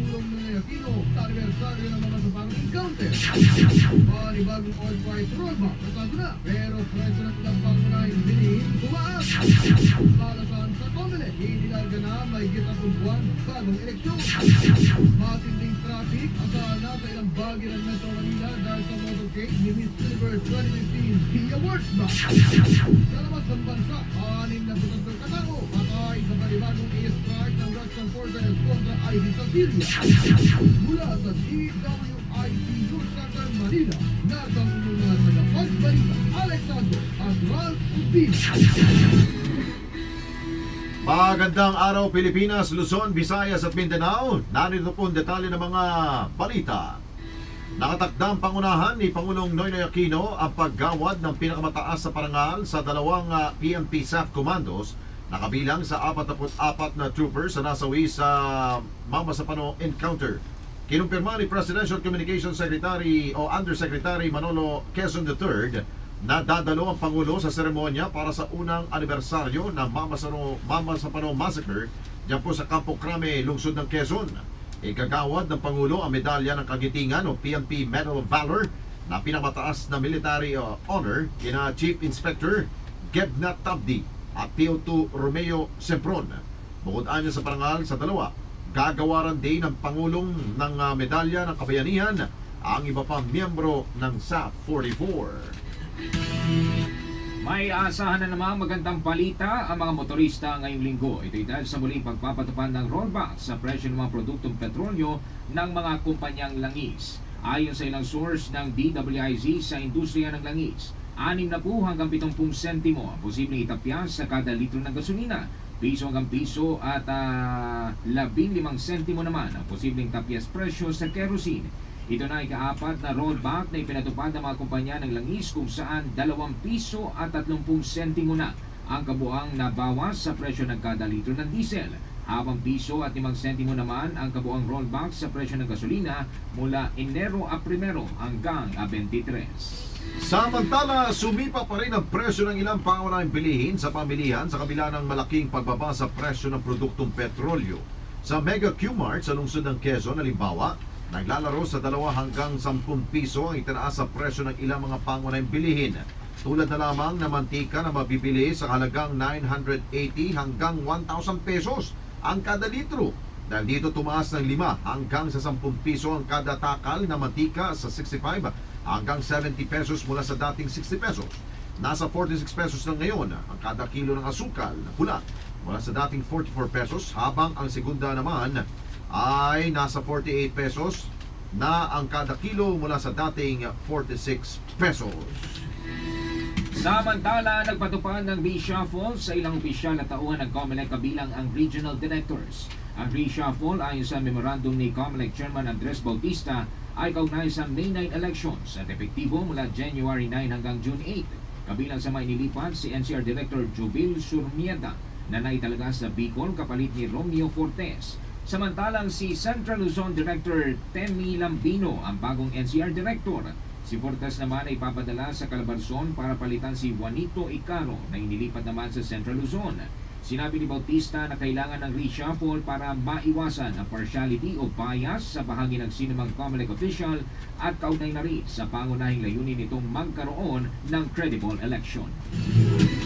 Aquino sa anibersaryo ng mga sabang encounter. Panibagong oil price rollback natado na pero presyo ng ilang pangunahing bilihin tumaas. Malasan sa Comelec, inilarga na may gitapong buwan bagong eleksyon. Matinding traffic asahan na sa ilang bagay ng Metro Manila dahil sa motorcade ni Miss Universe 2015 Key Awards ba? Sa labas ng bansa, anim na putator katao kontra ID sa Syria. Mula sa DWIC News Center, Manila, inyong mga tagapagbalita, Alexander at Ralph Ubin. Magandang araw Pilipinas, Luzon, Visayas at Mindanao. Narito po ang detalye ng mga balita. Nakatakdang pangunahan ni Pangulong Noynoy Aquino ang paggawad ng pinakamataas sa parangal sa dalawang ah, PNP SAF commandos na kabilang sa 44 na troopers na nasawi sa Mama Sapano encounter. Kinumpirma ni Presidential Communications Secretary o Undersecretary Manolo Quezon III na dadalo ang Pangulo sa seremonya para sa unang anibersaryo ng Mama, Sano, Mama Sapano Massacre dyan po sa Campo Crame, lungsod ng Quezon. Igagawad ng Pangulo ang medalya ng kagitingan o PNP Medal of Valor na pinamataas na military uh, honor kina Chief Inspector Gebna Tabdi at PO2 Romeo Sempron. Bukod anya sa parangal sa dalawa, gagawaran din ng Pangulong ng uh, medalya ng kabayanihan ang iba pang miyembro ng SAP 44. May aasahan na namang magandang balita ang mga motorista ngayong linggo. Ito'y dahil sa muling pagpapatupad ng rollback sa presyo ng mga produktong petrolyo ng mga kumpanyang langis. Ayon sa ilang source ng DWIZ sa industriya ng langis, 6 na hanggang 70 sentimo ang posibleng itapyas sa kada litro ng gasolina. Piso hanggang piso at uh, 15 sentimo naman ang posibleng tapyas presyo sa kerosene. Ito na ikaapat na rollback na ipinatupad ng mga kumpanya ng langis kung saan 2 piso at 30 sentimo na ang kabuang nabawas sa presyo ng kada litro ng diesel. Habang piso at 5 sentimo naman ang kabuang rollback sa presyo ng gasolina mula Enero a 1 hanggang a 23. Samantala, sumipa pa rin ang presyo ng ilang pangunahing bilihin sa pamilihan sa kabila ng malaking pagbaba sa presyo ng produktong petrolyo. Sa Mega Q-Mart sa lungsod ng Quezon, halimbawa, naglalaro sa 2 hanggang 10 piso ang itinaas sa presyo ng ilang mga pangunahing bilihin. Tulad na lamang na mantika na mabibili sa halagang 980 hanggang 1,000 pesos ang kada litro. Dahil dito tumaas ng 5 hanggang sa 10 piso ang kada takal na mantika sa 65 hanggang 70 pesos mula sa dating 60 pesos. Nasa 46 pesos na ngayon ang kada kilo ng asukal na pula mula sa dating 44 pesos habang ang segunda naman ay nasa 48 pesos na ang kada kilo mula sa dating 46 pesos. Samantala, nagpatupad ng reshuffle sa ilang opisyal na tauhan ng COMELEC kabilang ang regional directors. Ang reshuffle ayon sa memorandum ni COMELEC Chairman Andres Bautista ay kaugnay sa May 9 elections at epektibo mula January 9 hanggang June 8. Kabilang sa may nilipat si NCR Director Jubil Surmieda na naitalaga sa Bicol kapalit ni Romeo Fortes. Samantalang si Central Luzon Director Temi Lambino ang bagong NCR Director. Si Fortes naman ay papadala sa Calabarzon para palitan si Juanito Icaro na inilipat naman sa Central Luzon. Sinabi ni Bautista na kailangan ng reshuffle para maiwasan ang partiality o bias sa bahagi ng sinumang COMELEC official at kaugnay na rin sa pangunahing layunin nitong magkaroon ng credible election.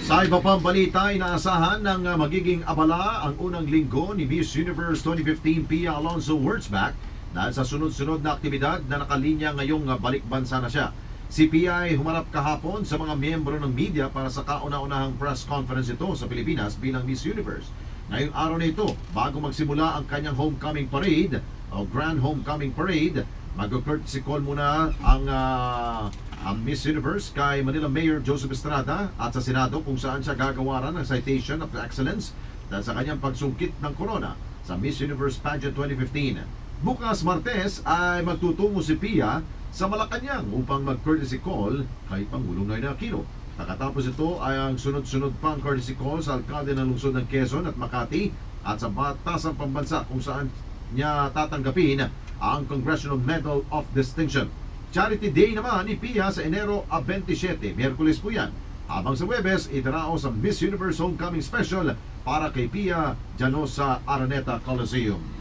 Sa iba pang balita, inaasahan ng uh, magiging abala ang unang linggo ni Miss Universe 2015 Pia Alonso Wurzbach dahil sa sunod-sunod na aktibidad na nakalinya ngayong balik bansa na siya. Si ay humarap kahapon sa mga miyembro ng media para sa kauna-unahang press conference ito sa Pilipinas bilang Miss Universe. Ngayong araw na ito, bago magsimula ang kanyang homecoming parade o Grand Homecoming Parade, mag-courtesy call muna ang uh, ang Miss Universe kay Manila Mayor Joseph Estrada at sa Senado kung saan siya gagawaran ng Citation of Excellence dahil sa kanyang pagsungkit ng corona sa Miss Universe Pageant 2015. Bukas Martes ay magtutungo si Pia sa Malacanang upang mag-courtesy call kay Pangulong Noynoy Aquino. Nakatapos ito ay ang sunod-sunod pang courtesy call sa alkalde ng lungsod ng Quezon at Makati at sa batasang pambansa kung saan niya tatanggapin ang Congressional Medal of Distinction. Charity Day naman ni Pia sa Enero a 27, Miyerkules po yan. Habang sa Webes, itarao sa Miss Universe Homecoming Special para kay Pia Jano sa Araneta Coliseum.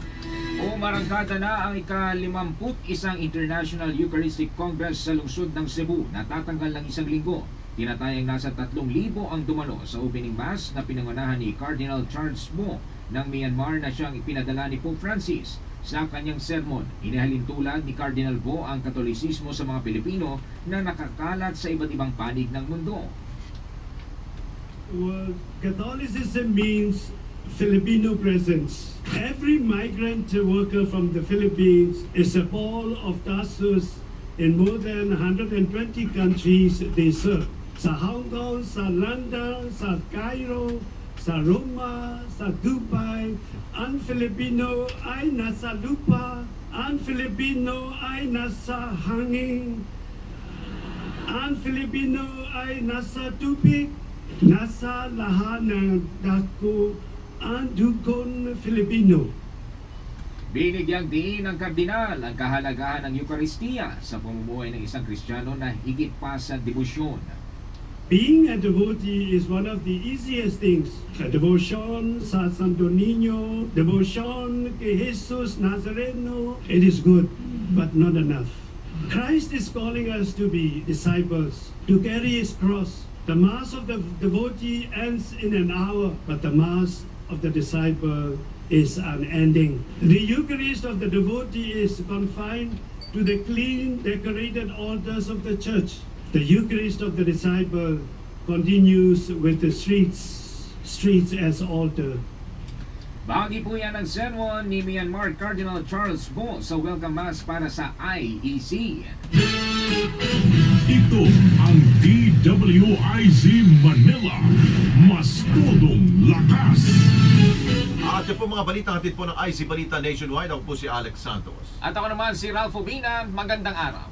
Umarangkada na ang ika-51 International Eucharistic Congress sa lungsod ng Cebu natatanggal ng isang linggo. Tinatayang nasa 3,000 ang dumalo sa opening mass na pinangunahan ni Cardinal Charles Mo ng Myanmar na siyang ipinadala ni Pope Francis. Sa kanyang sermon, inihalintulad ni Cardinal Bo ang katolisismo sa mga Pilipino na nakakalat sa iba't ibang panig ng mundo. Well, Catholicism means Filipino presence. Every migrant worker from the Philippines is a Paul of Tarsus in more than 120 countries they serve. Sa Hong Kong, sa London, sa Cairo, sa Roma, sa Dubai, ang Filipino ay nasa lupa, ang Filipino ay nasa hangin, ang Filipino ay nasa tubig, nasa lahat dako ang dugon Filipino. Binigyang diin ng kardinal ang kahalagahan ng Eukaristiya sa pamumuhay ng isang Kristiyano na higit pa sa debosyon. Being a devotee is one of the easiest things. A devotion sa Santo Niño, devotion kay Jesus Nazareno, it is good, but not enough. Christ is calling us to be disciples, to carry his cross. The mass of the devotee ends in an hour, but the mass of the disciple is unending. The Eucharist of the devotee is confined to the clean, decorated altars of the church. The Eucharist of the disciple continues with the streets, streets as altar. Bahagi po yan ng sermon ni Myanmar Cardinal Charles Bo sa Welcome Mass para sa IEC. Ito ang DWIZ Manila. Todong lakas. At yung po mga balita hatid po ng IC Balita Nationwide. Ako po si Alex Santos. At ako naman si Ralph Obina. Magandang araw.